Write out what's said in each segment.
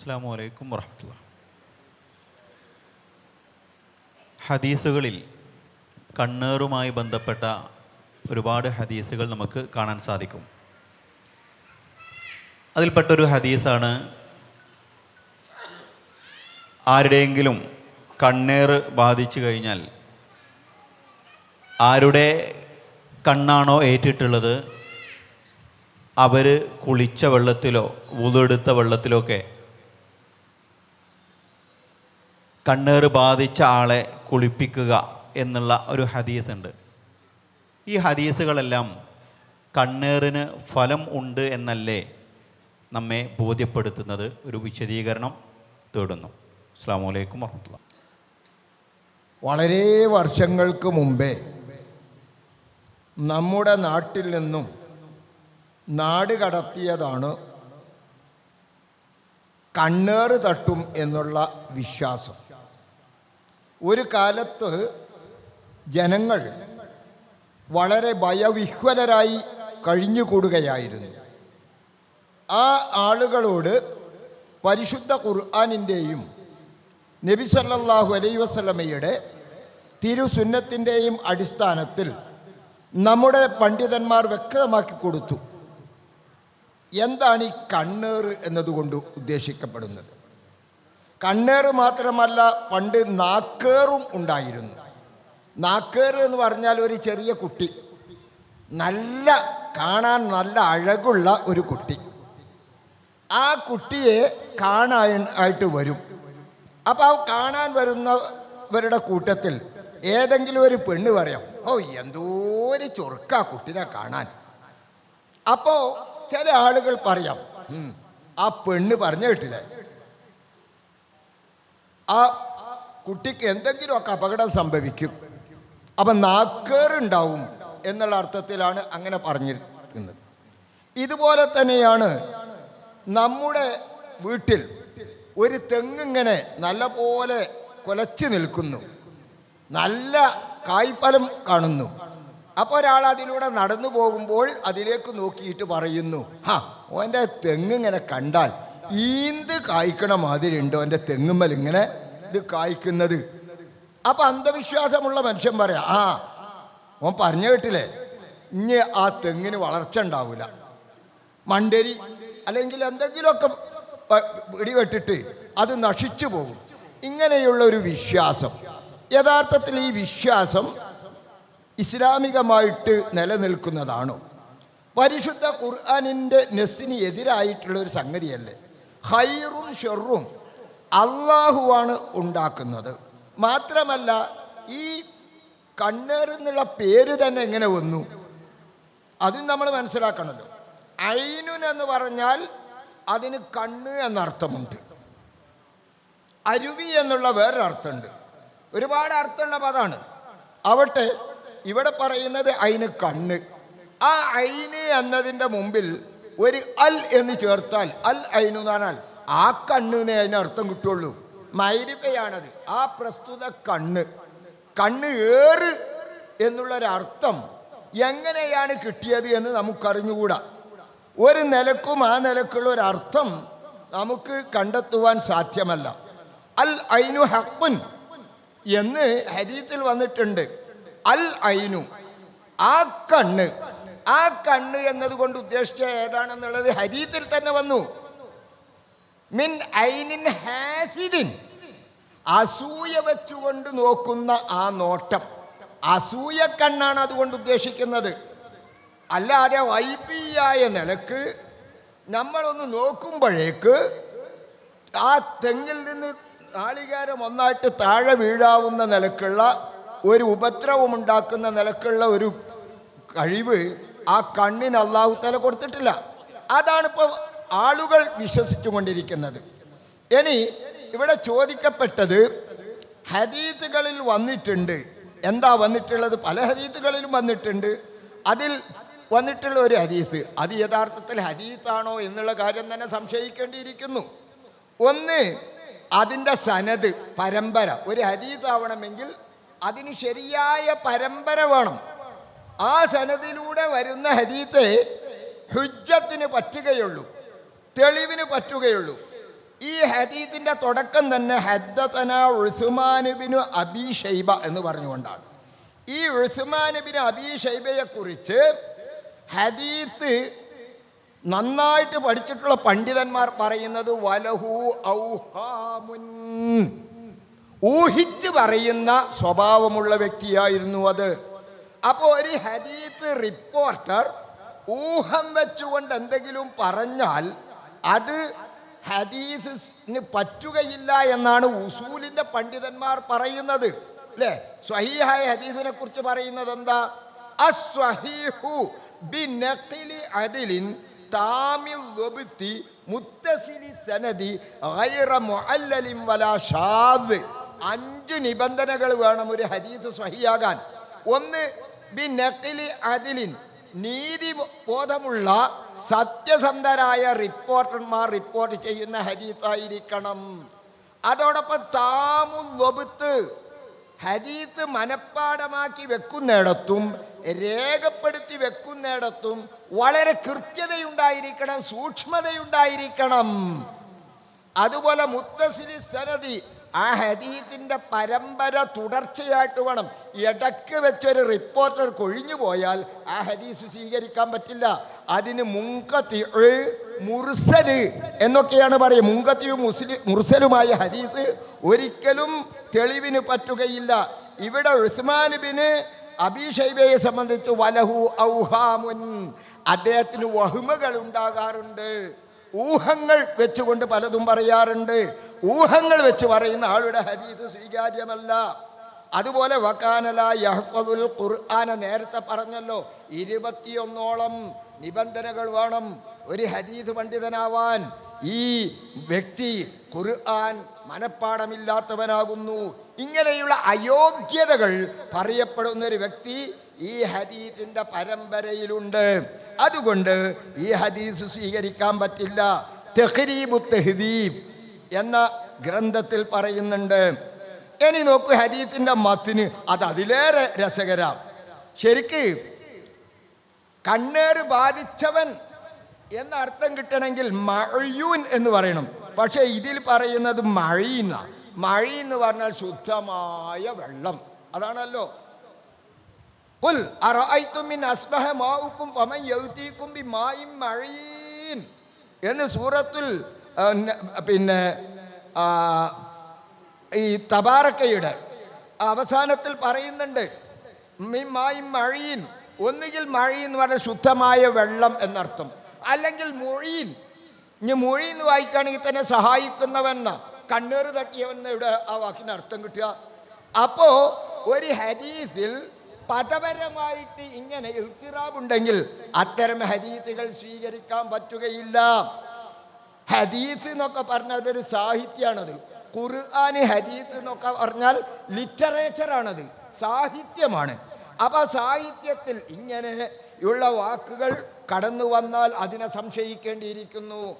അസ്സാം വലൈക്കും വർഹമത്തുള്ള ഹദീസുകളിൽ കണ്ണേറുമായി ബന്ധപ്പെട്ട ഒരുപാട് ഹദീസുകൾ നമുക്ക് കാണാൻ സാധിക്കും. അതിൽപ്പെട്ടൊരു ഹദീസാണ് ആരുടെയെങ്കിലും കണ്ണേറ് ബാധിച്ചു കഴിഞ്ഞാൽ ആരുടെ കണ്ണാണോ ഏറ്റിട്ടുള്ളത്? അവർ കുളിച്ച വെള്ളത്തിലോ വുതെടുത്ത വെള്ളത്തിലോ ഒക്കെ കണ്ണേറ് ബാധിച്ച ആളെ കുളിപ്പിക്കുക എന്നുള്ള ഒരു ഹദീസ് ഉണ്ട് ഈ ഹദീസുകളെല്ലാം കണ്ണേറിന് ഫലം ഉണ്ട് എന്നല്ലേ നമ്മെ ബോധ്യപ്പെടുത്തുന്നത്? ഒരു വിശദീകരണം തേടുന്നു. അസ്സാം വലൈക്കും വർഹമത്തുള്ള വളരെ വർഷങ്ങൾക്ക് മുമ്പേ നമ്മുടെ നാട്ടിൽ നിന്നും നാട് കടത്തിയതാണ് കണ്ണേറ് തട്ടും എന്നുള്ള വിശ്വാസം. ഒരു കാലത്ത് ജനങ്ങൾ വളരെ ഭയവിഹ്വലരായി കഴിഞ്ഞുകൂടുകയായിരുന്നു. ആ ആളുകളോട് പരിശുദ്ധ ഖുർആാനിന്റെയും നബി സല്ലല്ലാഹു അലൈ വസ്ലമയുടെ തിരുസുന്നത്തിന്റെയും അടിസ്ഥാനത്തിൽ നമ്മുടെ പണ്ഡിതന്മാർ വ്യക്തമാക്കി കൊടുത്തു. എന്താണ് ഈ കണ്ണേർ എന്നതുകൊണ്ട് ഉദ്ദേശിക്കപ്പെടുന്നത്? കണ്ണേറ് മാത്രമല്ല പണ്ട് നാക്കേറും ഉണ്ടായിരുന്നു. നാക്കേറ് എന്ന് പറഞ്ഞാൽ ഒരു ചെറിയ കുട്ടി. നല്ല കാണാൻ നല്ല അഴകുള്ള ഒരു കുട്ടി. ആ കുട്ടിയെ കാണാൻ ആയിട്ട് വരും. അപ്പോൾ ആ കാണാൻ വരുന്നവരുടെ കൂട്ടത്തിൽ ഏതെങ്കിലും ഒരു പെണ്ണ് പറയാം ഓ എന്തോ ഒരു ചൊറുക്ക കുട്ടിനെ കാണാൻ. അപ്പോൾ ചില ആളുകൾ പറയാം ആ പെണ്ണ് പറഞ്ഞു കേട്ടില്ലേ ആ കുട്ടിക്ക് എന്തെങ്കിലുമൊക്കെ അപകടം സംഭവിക്കും. അപ്പം നാക്കേറുണ്ടാവും എന്നുള്ള അർത്ഥത്തിലാണ് അങ്ങനെ പറഞ്ഞിരിക്കുന്നത്. ഇതുപോലെ തന്നെയാണ് നമ്മുടെ വീട്ടിൽ ഒരു തെങ്ങിങ്ങനെ നല്ലപോലെ കുലച്ചു നിൽക്കുന്നു. നല്ല കായ്ഫലം കാണുന്നു. അപ്പോൾ ഒരാൾ അതിലൂടെ നടന്നു പോകുമ്പോൾ അതിലേക്ക് നോക്കിയിട്ട് പറയുന്നു ഹാ ഓന്റെ തെങ്ങിങ്ങനെ കണ്ടാൽ ഈന്ത് കായ്ക്കണ മാതിരി ഉണ്ട് എന്റെ തെങ്ങുമ്മൽ ഇങ്ങനെ ഇത് കായ്ക്കുന്നത്. അപ്പം അന്ധവിശ്വാസമുള്ള മനുഷ്യൻ പറയാം ആ ഓൻ പറഞ്ഞു കേട്ടില്ലേ? ഇനി ആ തെങ്ങിന് വളർച്ച ഉണ്ടാവില്ല മണ്ടരി അല്ലെങ്കിൽ എന്തെങ്കിലുമൊക്കെ ഇടിവെട്ടിട്ട് അത് നശിച്ചു പോകും. ഇങ്ങനെയുള്ള ഒരു വിശ്വാസം. യഥാർത്ഥത്തിൽ ഈ വിശ്വാസം ഇസ്ലാമികമായിട്ട് നിലനിൽക്കുന്നതാണ്. പരിശുദ്ധ ഖുർആാനിന്റെ നെസ്സിന് എതിരായിട്ടുള്ള ഒരു സംഗതിയല്ലേ? ഹൈറും ഷെറും അള്ളാഹുവാണ് ഉണ്ടാക്കുന്നത്. മാത്രമല്ല ഈ കണ്ണേറെന്നുള്ള പേര് തന്നെ എങ്ങനെ വന്നു? അതും നമ്മൾ മനസ്സിലാക്കണമല്ലോ ഐനുൻ എന്ന് പറഞ്ഞാൽ അതിന് കണ്ണ് എന്നർത്ഥമുണ്ട്. അരുവി എന്നുള്ള വേറൊരു അർത്ഥമുണ്ട്. ഒരുപാട് അർത്ഥമുള്ള പദമാണ്. അവട്ടെ ഇവിടെ പറയുന്നത് അയിന് കണ്ണ്. ആ ഐന് എന്നതിന്റെ മുമ്പിൽ ഒരു അൽ എന്ന് ചേർത്താൽ അൽ ഐനു എന്ന് പറഞ്ഞാൽ ആ കണ്ണിനെ അതിനർത്ഥം കിട്ടുള്ളൂ. മൈരിപ്പയാണത് ആ പ്രസ്തുത കണ്ണ്. കണ്ണ് ഏറ് എന്നുള്ളൊരർത്ഥം എങ്ങനെയാണ് കിട്ടിയത് എന്ന് നമുക്കറിഞ്ഞുകൂടാ. ഒരു നിലക്കും ആ നിലക്കുള്ള ഒരു അർത്ഥം നമുക്ക് കണ്ടെത്തുവാൻ സാധ്യമല്ല. അൽ ഐനു ഹക്കുൻ എന്ന് ഹരീത്തിൽ വന്നിട്ടുണ്ട്. അൽ ഐനു. ആ കണ്ണ്. ആ കണ്ണ് എന്നതുകൊണ്ട് ഉദ്ദേശിച്ച ഏതാണെന്നുള്ളത് ഹരീത്തിൽ തന്നെ വന്നു. മിൻ ഐനിൻ ഹാസിദിൻ. അസൂയ വെച്ചുകൊണ്ട് നോക്കുന്ന ആ നോട്ടം. അസൂയ കണ്ണാണ് അതുകൊണ്ട് ഉദ്ദേശിക്കുന്നത്. അല്ലാതെ വൈബിയായ നിലയ്ക്ക് നമ്മളൊന്ന് നോക്കുമ്പോഴേക്ക് ആ തെങ്ങിൽ നിന്ന് നാളികാരം ഒന്നായിട്ട് താഴെ വീഴാവുന്ന നിലക്കുള്ള ഒരു ഉപദ്രവം ഉണ്ടാക്കുന്ന നിലക്കുള്ള ഒരു കഴിവ് ആ കണ്ണിന് അള്ളാഹു തല കൊടുത്തിട്ടില്ല. അതാണിപ്പോൾ ആളുകൾ വിശ്വസിച്ചു കൊണ്ടിരിക്കുന്നത് ഇനി ഇവിടെ ചോദിക്കപ്പെട്ടത് ഹദീത്തുകളിൽ വന്നിട്ടുണ്ട്. എന്താ വന്നിട്ടുള്ളത്? പല ഹദീത്തുകളിലും വന്നിട്ടുണ്ട്. അതിൽ വന്നിട്ടുള്ള ഒരു ഹദീസ് അത് യഥാർത്ഥത്തിൽ ഹദീത്താണോ എന്നുള്ള കാര്യം തന്നെ സംശയിക്കേണ്ടിയിരിക്കുന്നു. ഒന്ന് അതിന്റെ സനത് പരമ്പര. ഒരു ഹദീസ് ആവണമെങ്കിൽ അതിന് ശരിയായ പരമ്പര വേണം. ആ സനദിലൂടെ വരുന്ന ഹദീത്തെ ഹുജ്ജത്തിന് പറ്റുകയുള്ളൂ. തെളിവിന് പറ്റുകയുള്ളൂ. ഈ ഹദീത്തിന്റെ തുടക്കം തന്നെ ഹദ്ദന ഉസ്മാനുബിനു അബി ഷൈബ എന്ന് പറഞ്ഞുകൊണ്ടാണ്. ഈ ഉസ്മാനുബിന് അബി ഷൈബയെക്കുറിച്ച് ഹദീത്ത് നന്നായിട്ട് പഠിച്ചിട്ടുള്ള പണ്ഡിതന്മാർ പറയുന്നത് വലഹു ഔഹാമുൻ. ഊഹിച്ച് പറയുന്ന സ്വഭാവമുള്ള വ്യക്തിയായിരുന്നു അത്. അപ്പോൾ ഒരു ഹദീത്ത് റിപ്പോർട്ടർ ഊഹം വെച്ചുകൊണ്ട് എന്തെങ്കിലും പറഞ്ഞാൽ അത് ഹദീസിന് പറ്റുകയില്ല എന്നാണ് ഉസൂലിന്റെ പണ്ഡിതന്മാർ പറയുന്നത്. അല്ലേ? സ്വഹീഹായ ഹദീസിനെ കുറിച്ച് പറയുന്നത് എന്താ? അസ്വഹീഹു ബിനഖിലി അദിലിൻ താമിൽ വബിത്തി മുത്തസിലി സനദി ഗൈറ മുഅല്ലലിൻ വലാ ഷാദ്. അഞ്ച് നിബന്ധനകൾ വേണം ഒരു ഹദീസ് സ്വഹിയാകാൻ ഒന്ന് ബിനഖിലി അദിലിൻ നീതി ബോധമുള്ള സത്യസന്ധരായ റിപ്പോർട്ടർമാർ റിപ്പോർട്ട് ചെയ്യുന്ന ഹരീത്തായിരിക്കണം. അതോടൊപ്പം താമും വബുത്ത് ഹരീത്ത് മനഃപ്പാടമാക്കി വെക്കുന്നിടത്തും രേഖപ്പെടുത്തി വെക്കുന്നിടത്തും വളരെ കൃത്യതയുണ്ടായിരിക്കണം സൂക്ഷ്മതയുണ്ടായിരിക്കണം. അതുപോലെ മുത്തസിലി സനതി ആ ഹദീത്തിന്റെ പരമ്പര തുടർച്ചയായിട്ട് വേണം. ഇടയ്ക്ക് വെച്ചൊരു റിപ്പോർട്ടർ കൊഴിഞ്ഞു പോയാൽ ആ ഹദീസ് സ്വീകരിക്കാൻ പറ്റില്ല. അതിന് മുങ്കത്തി മുർസൽ എന്നൊക്കെയാണ് പറയുക. മുങ്കത്തിയും മുസ്ലി മുർസലുമായ ഹദീസ് ഒരിക്കലും തെളിവിന് പറ്റുകയില്ല. ഇവിടെ ഉസ്മാൻ ബിന് അബിഷൈബയെ സംബന്ധിച്ച് വലഹു ഔഹാമുൻ. അദ്ദേഹത്തിന് വഹുമകൾ ഉണ്ടാകാറുണ്ട്. ഊഹങ്ങൾ വെച്ചുകൊണ്ട് പലതും പറയാറുണ്ട്. ഊഹങ്ങൾ വെച്ച് പറയുന്ന ആളുടെ ഹദീസ് സ്വീകാര്യമല്ല. അതുപോലെ വക്കാനല യഹ്ഫദുൽ ഖുർആന നേരത്തെ പറഞ്ഞല്ലോ ഇരുപത്തിയൊന്നോളം നിബന്ധനകൾ വേണം ഒരു ഹദീസ് പണ്ഡിതനാവാൻ. ഈ വ്യക്തി ഖുർആൻ മനഃപ്പാടമില്ലാത്തവനാകുന്നു ഇങ്ങനെയുള്ള അയോഗ്യതകൾ പറയപ്പെടുന്ന ഒരു വ്യക്തി ഈ ഹദീസിന്റെ പരമ്പരയിലുണ്ട്. അതുകൊണ്ട് ഈ ഹദീസ് സ്വീകരിക്കാൻ പറ്റില്ല. തെഹ്രീബു തെഹ്ദീബ് എന്ന ഗ്രന്ഥത്തിൽ പറയുന്നുണ്ട് ഇനി നോക്കൂ ഹദീസിന്റെ മത്തിന് അത് അതിലേറെ രസകരം ശരിക്ക് കണ്ണേറ് ബാധിച്ചവൻ എന്ന അർത്ഥം കിട്ടണമെങ്കിൽ മഴയൂൻ എന്ന് പറയണം പക്ഷെ ഇതിൽ പറയുന്നത് മഴീന്ന മഴ എന്ന് പറഞ്ഞാൽ ശുദ്ധമായ വെള്ളം അതാണല്ലോ قل أرأيتم من أصبح ماؤكم فمن يأتيكم بماء معين എന്ന് സൂറത്തുൽ ആ, ന- പിന്നെ ഈ തബാറക്കയുടെ അവസാനത്തിൽ പറയുന്നുണ്ട് മായും മഴയിൻ ഒന്നുകിൽ മഴീൻ എന്ന് പറഞ്ഞാൽ ശുദ്ധമായ വെള്ളം എന്നർത്ഥം. അല്ലെങ്കിൽ മൊഴിയിൻ ഇനി മൊഴി എന്ന് വായിക്കുകയാണെങ്കിൽ തന്നെ സഹായിക്കുന്നവെന്ന കണ്ണേറ് തട്ടിയവൻ ഇവിടെ ആ വാക്കിന് അർത്ഥം കിട്ടുക. അപ്പോ ഒരു ഹദീസിൽ പദപരമായിട്ട് ഇങ്ങനെ ഇൽത്തിറാബ് ഉണ്ടെങ്കിൽ അത്തരം ഹദീസുകൾ സ്വീകരിക്കാൻ പറ്റുകയില്ല. ഹദീസ് എന്നൊക്കെ പറഞ്ഞാൽ അതൊരു സാഹിത്യമാണത്. ഖുർആൻ ഹദീസ് എന്നൊക്കെ പറഞ്ഞാൽ ലിറ്ററേച്ചറാണത്. സാഹിത്യമാണ്. അപ്പൊ സാഹിത്യത്തിൽ ഇങ്ങനെ ഉള്ള വാക്കുകൾ കടന്നു വന്നാൽ അതിനെ സംശയിക്കേണ്ടിയിരിക്കുന്നു.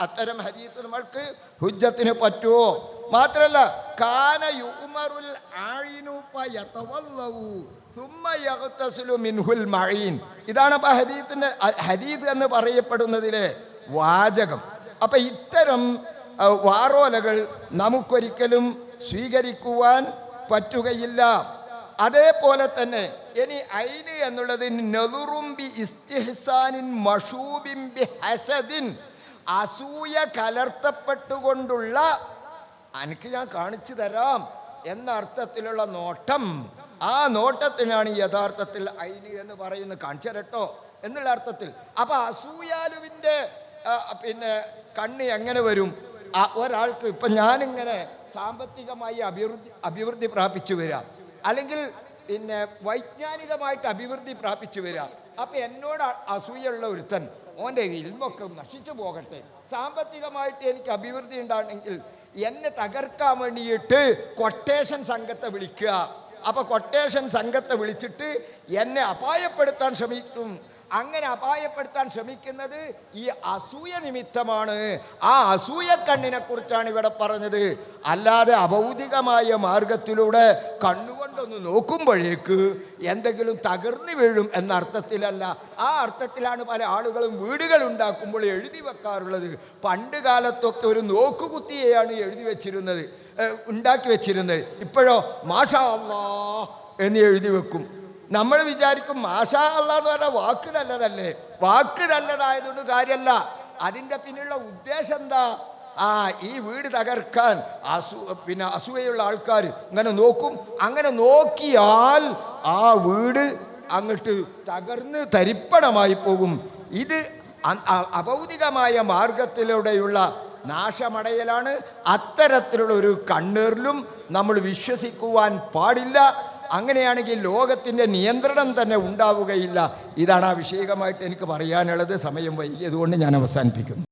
അത്തരം ഹദീസ് നമ്മൾക്ക് ഹുജ്ജത്തിന് പറ്റുമോ? മാത്രല്ല കാന യുമറുൽ ഇതാണ് ഹദീത്തിന്റെ ഹദീസ് എന്ന് പറയപ്പെടുന്നതിലെ വാചകം. അപ്പൊ ഇത്തരം വാറോലകൾ നമുക്കൊരിക്കലും സ്വീകരിക്കുവാൻ പറ്റുകയില്ല. അതേപോലെ തന്നെ ഇനി ഐന് എന്നുള്ളത് നെതുറുംബി ഇസ്തിഹ്സാനിൻ മഷൂബിൻ ബി ഹസദിൻ അസൂയ കലർത്തപ്പെട്ടുകൊണ്ടുള്ള എനിക്ക് ഞാൻ കാണിച്ചു തരാം എന്ന അർത്ഥത്തിലുള്ള നോട്ടം ആ നോട്ടത്തിനാണ് യഥാർത്ഥത്തിൽ ഐന് എന്ന് പറയുന്നത്. കാണിച്ചു തരട്ടോ എന്നുള്ള അർത്ഥത്തിൽ. അപ്പൊ അസൂയാലുവിന്റെ പിന്നെ കണ്ണ് എങ്ങനെ വരും? ഒരാൾക്ക് ഇപ്പം ഞാനിങ്ങനെ സാമ്പത്തികമായി അഭിവൃദ്ധി അഭിവൃദ്ധി പ്രാപിച്ചു വരാം. അല്ലെങ്കിൽ പിന്നെ വൈജ്ഞാനികമായിട്ട് അഭിവൃദ്ധി പ്രാപിച്ചു വരാം. അപ്പം എന്നോട് അസൂയുള്ള ഒരുത്തൻ ഓന്റെ ഇൽമൊക്കെ നശിച്ചു പോകട്ടെ. സാമ്പത്തികമായിട്ട് എനിക്ക് അഭിവൃദ്ധി ഉണ്ടാണെങ്കിൽ എന്നെ തകർക്കാൻ വേണ്ടിയിട്ട് കൊട്ടേഷൻ സംഘത്തെ വിളിക്കുക. അപ്പൊ കൊട്ടേഷൻ സംഘത്തെ വിളിച്ചിട്ട് എന്നെ അപായപ്പെടുത്താൻ ശ്രമിക്കും. അങ്ങനെ അപായപ്പെടുത്താൻ ശ്രമിക്കുന്നത് ഈ അസൂയ നിമിത്തമാണ്. ആ അസൂയ കണ്ണിനെ കുറിച്ചാണ് ഇവിടെ പറഞ്ഞത്. അല്ലാതെ അഭൗതികമായ മാർഗത്തിലൂടെ കണ്ണുകൊണ്ട് കണ്ണുകൊണ്ടൊന്ന് നോക്കുമ്പോഴേക്ക് എന്തെങ്കിലും തകർന്നു വീഴും എന്ന അർത്ഥത്തിലല്ല. ആ അർത്ഥത്തിലാണ് പല ആളുകളും വീടുകൾ ഉണ്ടാക്കുമ്പോൾ എഴുതി വെക്കാറുള്ളത്. പണ്ട് കാലത്തൊക്കെ ഒരു നോക്കുകുത്തിയെയാണ് എഴുതി വെച്ചിരുന്നത്. ഉണ്ടാക്കി വെച്ചിരുന്നത്. ഇപ്പോഴോ മാഷാ എന്ന് എഴുതി വെക്കും. നമ്മൾ വിചാരിക്കും മാഷാ അല്ല എന്ന് പറഞ്ഞാൽ വാക്ക് നല്ലതല്ലേ? വാക്ക് നല്ലതായതുകൊണ്ട് കാര്യമല്ല അതിന്റെ പിന്നിലുള്ള ഉദ്ദേശം എന്താ? ആ ഈ വീട് തകർക്കാൻ അസു പിന്നെ അസൂയുള്ള ആൾക്കാർ ഇങ്ങനെ നോക്കും. അങ്ങനെ നോക്കിയാൽ ആ വീട് അങ്ങോട്ട് തകർന്ന് തരിപ്പണമായി പോകും. ഇത് അഭൗതികമായ മാർഗത്തിലൂടെയുള്ള നാശമടയലാണ്. അത്തരത്തിലുള്ള ഒരു കണ്ണീറിലും നമ്മൾ വിശ്വസിക്കുവാൻ പാടില്ല. അങ്ങനെയാണെങ്കിൽ ലോകത്തിന്റെ നിയന്ത്രണം തന്നെ ഉണ്ടാവുകയില്ല. ഇതാണ് ആ വിഷയകമായിട്ട് എനിക്ക് പറയാനുള്ളത്. സമയം വൈകിയതുകൊണ്ട് ഞാൻ അവസാനിപ്പിക്കുന്നു.